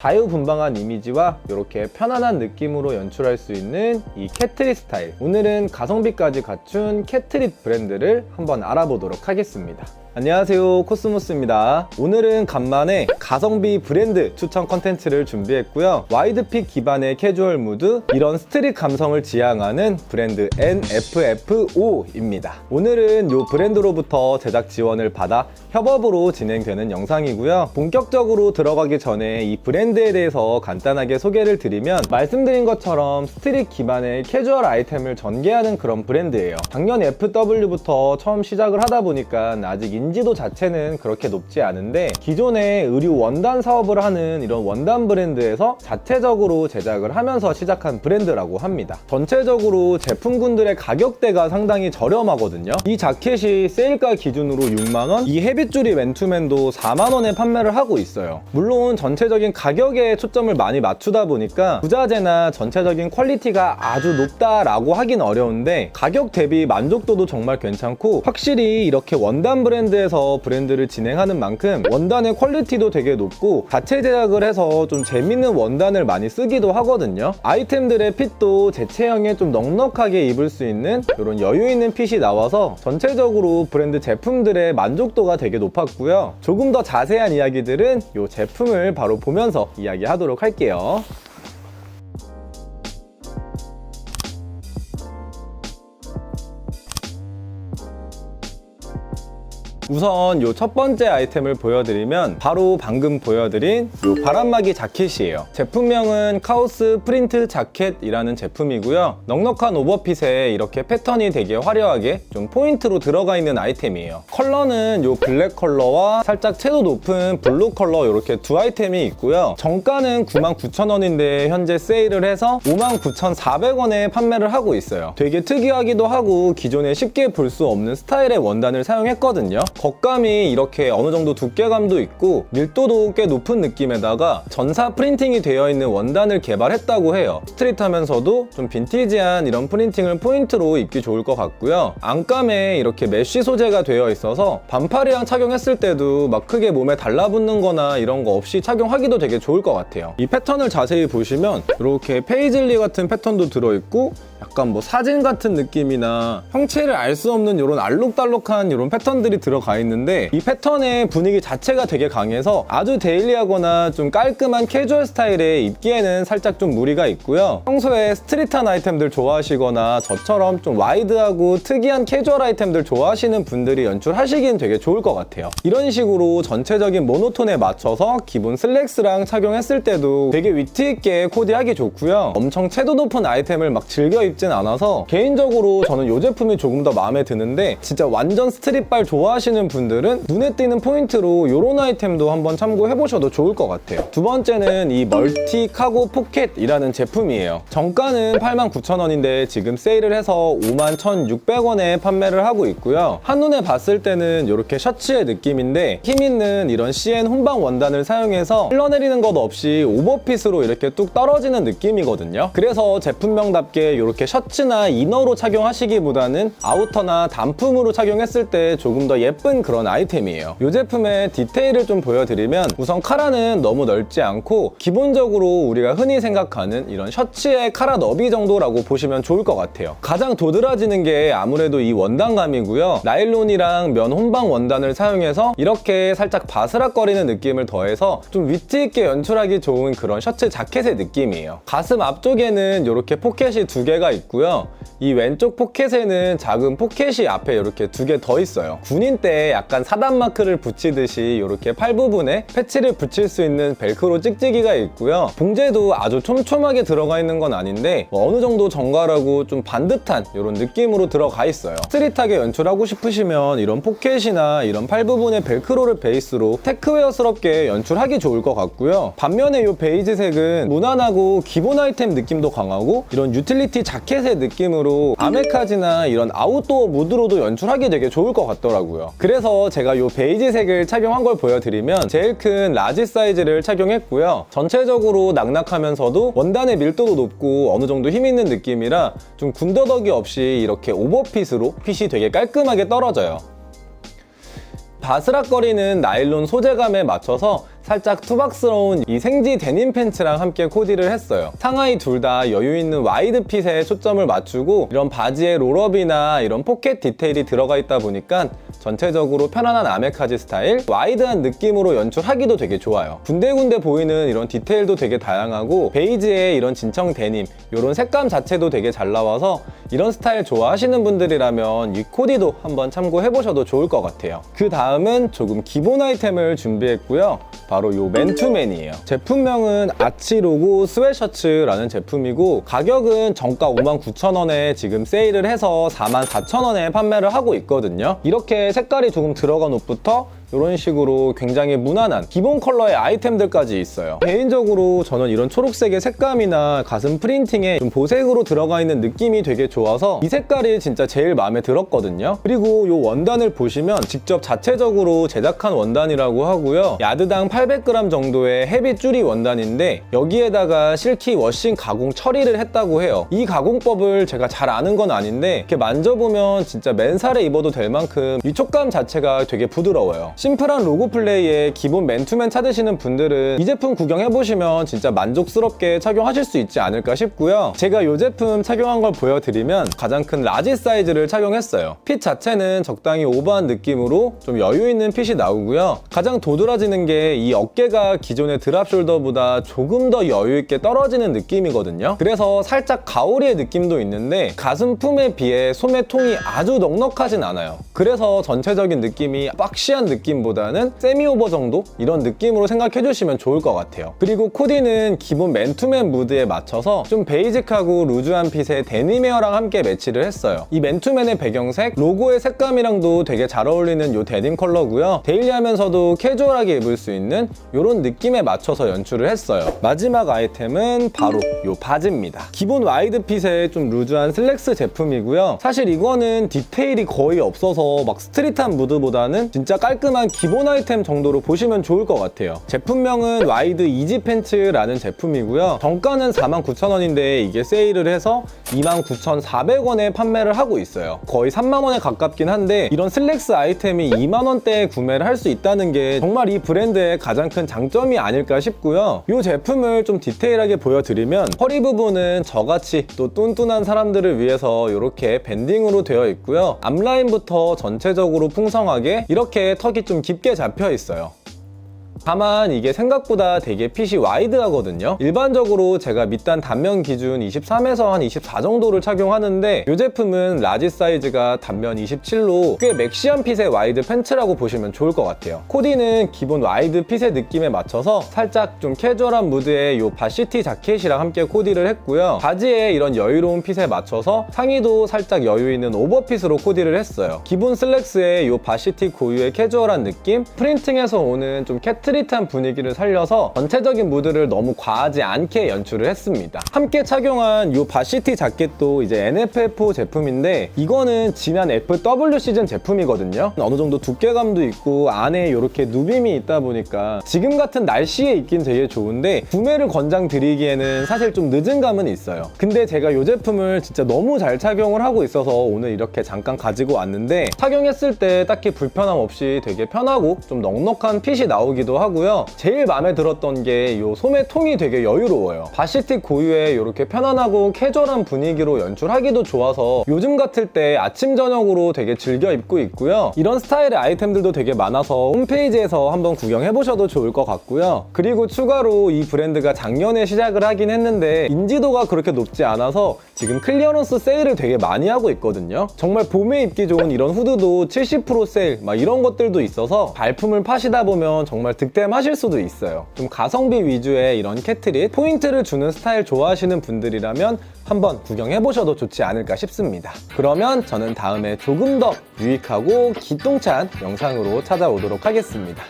자유분방한 이미지와 이렇게 편안한 느낌으로 연출할 수 있는 이 캐트릿 스타일. 오늘은 가성비까지 갖춘 캐트릿 브랜드를 한번 알아보도록 하겠습니다. 안녕하세요 코스모스입니다. 오늘은 간만에 가성비 브랜드 추천 컨텐츠를 준비했고요. 와이드픽 기반의 캐주얼 무드 이런 스트릿 감성을 지향하는 브랜드 NFFO입니다. 오늘은 이 브랜드로부터 제작 지원을 받아 협업으로 진행되는 영상이고요. 본격적으로 들어가기 전에 이 브랜드에 대해서 간단하게 소개를 드리면 말씀드린 것처럼 스트릿 기반의 캐주얼 아이템을 전개하는 그런 브랜드예요. 작년 FW부터 처음 시작을 하다 보니까 아직 인지도 자체는 그렇게 높지 않은데 기존의 의류 원단 사업을 하는 이런 원단 브랜드에서 자체적으로 제작을 하면서 시작한 브랜드라고 합니다. 전체적으로 제품군들의 가격대가 상당히 저렴하거든요. 이 자켓이 세일가 기준으로 6만원, 이 헤비줄이 맨투맨도 4만원에 판매를 하고 있어요. 물론 전체적인 가격에 초점을 많이 맞추다 보니까 부자재나 전체적인 퀄리티가 아주 높다라고 하긴 어려운데 가격 대비 만족도도 정말 괜찮고 확실히 이렇게 원단 브랜드 에서 브랜드를 진행하는 만큼 원단의 퀄리티도 되게 높고 자체 제작을 해서 좀 재밌는 원단을 많이 쓰기도 하거든요. 아이템들의 핏도 제 체형에 좀 넉넉하게 입을 수 있는 이런 여유 있는 핏이 나와서 전체적으로 브랜드 제품들의 만족도가 되게 높았고요. 조금 더 자세한 이야기들은 이 제품을 바로 보면서 이야기하도록 할게요. 우선 요 첫 번째 아이템을 보여드리면 바로 방금 보여드린 요 바람막이 자켓이에요. 제품명은 카오스 프린트 자켓이라는 제품이고요. 넉넉한 오버핏에 이렇게 패턴이 되게 화려하게 좀 포인트로 들어가 있는 아이템이에요. 컬러는 요 블랙 컬러와 살짝 채도 높은 블루 컬러 이렇게 두 아이템이 있고요. 정가는 99,000원인데 현재 세일을 해서 59,400원에 판매를 하고 있어요. 되게 특이하기도 하고 기존에 쉽게 볼 수 없는 스타일의 원단을 사용했거든요. 겉감이 이렇게 어느 정도 두께감도 있고 밀도도 꽤 높은 느낌에다가 전사 프린팅이 되어 있는 원단을 개발했다고 해요. 스트릿하면서도 좀 빈티지한 이런 프린팅을 포인트로 입기 좋을 것 같고요. 안감에 이렇게 메쉬 소재가 되어 있어서 반팔이랑 착용했을 때도 막 크게 몸에 달라붙는 거나 이런 거 없이 착용하기도 되게 좋을 것 같아요. 이 패턴을 자세히 보시면 이렇게 페이즐리 같은 패턴도 들어있고 약간 뭐 사진 같은 느낌이나 형체를 알 수 없는 이런 알록달록한 이런 패턴들이 들어가 있는데 이 패턴의 분위기 자체가 되게 강해서 아주 데일리하거나 좀 깔끔한 캐주얼 스타일에 입기에는 살짝 좀 무리가 있고요. 평소에 스트릿한 아이템들 좋아하시거나 저처럼 좀 와이드하고 특이한 캐주얼 아이템들 좋아하시는 분들이 연출하시기엔 되게 좋을 것 같아요. 이런 식으로 전체적인 모노톤에 맞춰서 기본 슬랙스랑 착용했을 때도 되게 위트 있게 코디하기 좋고요. 엄청 채도 높은 아이템을 막 즐겨 입진 않아서 개인적으로 저는 이 제품이 조금 더 마음에 드는데 진짜 완전 스트릿발 좋아하시는 분들은 눈에 띄는 포인트로 이런 아이템도 한번 참고해 보셔도 좋을 것 같아요. 두 번째는 이 멀티 카고 포켓이라는 제품이에요. 정가는 89,000원인데 지금 세일을 해서 51,600원에 판매를 하고 있고요. 한눈에 봤을 때는 이렇게 셔츠의 느낌인데 힘 있는 이런 CN 혼방 원단을 사용해서 흘러내리는 것 없이 오버핏으로 이렇게 뚝 떨어지는 느낌이거든요. 그래서 제품명답게 이렇게 셔츠나 이너로 착용하시기보다는 아우터나 단품으로 착용했을 때 조금 더 예쁜 그런 아이템이에요. 이 제품의 디테일을 좀 보여드리면 우선 카라는 너무 넓지 않고 기본적으로 우리가 흔히 생각하는 이런 셔츠의 카라 너비 정도라고 보시면 좋을 것 같아요. 가장 도드라지는 게 아무래도 이 원단감이고요. 나일론이랑 면 혼방 원단을 사용해서 이렇게 살짝 바스락거리는 느낌을 더해서 좀 위트 있게 연출하기 좋은 그런 셔츠 자켓의 느낌이에요. 가슴 앞쪽에는 이렇게 포켓이 두 개가 있고요. 이 왼쪽 포켓에는 작은 포켓이 앞에 이렇게 두 개 더 있어요. 군인 때 약간 사단 마크를 붙이듯이 이렇게 팔 부분에 패치를 붙일 수 있는 벨크로 찍찍이가 있고요. 봉제도 아주 촘촘하게 들어가 있는 건 아닌데 뭐 어느 정도 정갈하고 좀 반듯한 이런 느낌으로 들어가 있어요. 스트릿하게 연출하고 싶으시면 이런 포켓이나 이런 팔 부분에 벨크로를 베이스로 테크웨어스럽게 연출하기 좋을 것 같고요. 반면에 이 베이지색은 무난하고 기본 아이템 느낌도 강하고 이런 유틸리티 자켓의 느낌으로 아메카지나 이런 아웃도어 무드로도 연출하기 되게 좋을 것 같더라고요. 그래서 제가 이 베이지색을 착용한 걸 보여드리면 제일 큰 라지 사이즈를 착용했고요. 전체적으로 낙낙하면서도 원단의 밀도도 높고 어느 정도 힘 있는 느낌이라 좀 군더더기 없이 이렇게 오버핏으로 핏이 되게 깔끔하게 떨어져요. 바스락거리는 나일론 소재감에 맞춰서 살짝 투박스러운 이 생지 데님 팬츠랑 함께 코디를 했어요. 상하이 둘 다 여유 있는 와이드 핏에 초점을 맞추고 이런 바지에 롤업이나 이런 포켓 디테일이 들어가 있다 보니까 전체적으로 편안한 아메카지 스타일, 와이드한 느낌으로 연출하기도 되게 좋아요. 군데군데 보이는 이런 디테일도 되게 다양하고 베이지에 이런 진청 데님, 이런 색감 자체도 되게 잘 나와서 이런 스타일 좋아하시는 분들이라면 이 코디도 한번 참고해보셔도 좋을 것 같아요. 그 다음은 조금 기본 아이템을 준비했고요. 바로 요 맨투맨이에요. 제품명은 아치 로고 스웨셔츠라는 제품이고 가격은 정가 59,000원에 지금 세일을 해서 44,000원에 판매를 하고 있거든요. 이렇게 색깔이 조금 들어간 옷부터 이런 식으로 굉장히 무난한 기본 컬러의 아이템들까지 있어요. 개인적으로 저는 이런 초록색의 색감이나 가슴 프린팅에 좀 보색으로 들어가 있는 느낌이 되게 좋아서 이 색깔이 진짜 제일 마음에 들었거든요. 그리고 이 원단을 보시면 직접 자체적으로 제작한 원단이라고 하고요. 야드당 800g 정도의 헤비 쭈리 원단인데 여기에다가 실키 워싱 가공 처리를 했다고 해요. 이 가공법을 제가 잘 아는 건 아닌데 이렇게 만져보면 진짜 맨살에 입어도 될 만큼 이 촉감 자체가 되게 부드러워요. 심플한 로고 플레이에 기본 맨투맨 찾으시는 분들은 이 제품 구경해보시면 진짜 만족스럽게 착용하실 수 있지 않을까 싶고요. 제가 이 제품 착용한 걸 보여드리면 가장 큰 라지 사이즈를 착용했어요. 핏 자체는 적당히 오버한 느낌으로 좀 여유 있는 핏이 나오고요. 가장 도드라지는 게 이 어깨가 기존의 드랍 숄더보다 조금 더 여유 있게 떨어지는 느낌이거든요. 그래서 살짝 가오리의 느낌도 있는데 가슴 품에 비해 소매 통이 아주 넉넉하진 않아요. 그래서 전체적인 느낌이 박시한 느낌 보다는 세미 오버 정도 이런 느낌으로 생각해 주시면 좋을 것 같아요. 그리고 코디는 기본 맨투맨 무드에 맞춰서 좀 베이직하고 루즈한 핏의 데님 웨어랑 함께 매치를 했어요. 이 맨투맨의 배경색, 로고의 색감이랑도 되게 잘 어울리는 이 데님 컬러고요. 데일리하면서도 캐주얼하게 입을 수 있는 이런 느낌에 맞춰서 연출을 했어요. 마지막 아이템은 바로 이 바지입니다. 기본 와이드 핏의 좀 루즈한 슬랙스 제품이고요. 사실 이거는 디테일이 거의 없어서 막 스트릿한 무드보다는 진짜 깔끔한 기본 아이템 정도로 보시면 좋을 것 같아요. 제품명은 와이드 이지 팬츠라는 제품이고요. 정가는 49,000원인데 이게 세일을 해서 29,400원에 판매를 하고 있어요. 거의 3만원에 가깝긴 한데 이런 슬랙스 아이템이 2만원대에 구매를 할 수 있다는 게 정말 이 브랜드의 가장 큰 장점이 아닐까 싶고요. 이 제품을 좀 디테일하게 보여드리면 허리 부분은 저같이 또 뚠뚠한 사람들을 위해서 이렇게 밴딩으로 되어 있고요. 앞라인부터 전체적으로 풍성하게 이렇게 턱이 좀 깊게 잡혀 있어요. 다만 이게 생각보다 되게 핏이 와이드하거든요. 일반적으로 제가 밑단 단면 기준 23에서 한 24 정도를 착용하는데 이 제품은 라지 사이즈가 단면 27로 꽤 맥시한 핏의 와이드 팬츠라고 보시면 좋을 것 같아요. 코디는 기본 와이드 핏의 느낌에 맞춰서 살짝 좀 캐주얼한 무드의 이 바시티 자켓이랑 함께 코디를 했고요. 바지에 이런 여유로운 핏에 맞춰서 상의도 살짝 여유 있는 오버핏으로 코디를 했어요. 기본 슬랙스에 이 바시티 고유의 캐주얼한 느낌 프린팅에서 오는 좀 캐트리 스트릿한 분위기를 살려서 전체적인 무드를 너무 과하지 않게 연출을 했습니다. 함께 착용한 이 바시티 자켓도 이제 NFF 제품인데 이거는 지난 FW 시즌 제품이거든요. 어느 정도 두께감도 있고 안에 이렇게 누빔이 있다 보니까 지금 같은 날씨에 입긴 되게 좋은데 구매를 권장드리기에는 사실 좀 늦은 감은 있어요. 근데 제가 이 제품을 진짜 너무 잘 착용을 하고 있어서 오늘 이렇게 잠깐 가지고 왔는데 착용했을 때 딱히 불편함 없이 되게 편하고 좀 넉넉한 핏이 나오 기도 하고요. 제일 마음에 들었던 게 이 소매통이 되게 여유로워요. 바시틱 고유의 이렇게 편안하고 캐주얼한 분위기로 연출하기도 좋아서 요즘 같을 때 아침 저녁으로 되게 즐겨 입고 있고요. 이런 스타일의 아이템들도 되게 많아서 홈페이지에서 한번 구경해 보셔도 좋을 것 같고요. 그리고 추가로 이 브랜드가 작년에 시작을 하긴 했는데 인지도가 그렇게 높지 않아서 지금 클리어런스 세일을 되게 많이 하고 있거든요. 정말 봄에 입기 좋은 이런 후드도 70% 세일 막 이런 것들도 있어서 발품을 파시다 보면 정말 득템하실 수도 있어요. 좀 가성비 위주의 이런 캐트릿 포인트를 주는 스타일 좋아하시는 분들이라면 한번 구경해 보셔도 좋지 않을까 싶습니다. 그러면 저는 다음에 조금 더 유익하고 기똥찬 영상으로 찾아오도록 하겠습니다.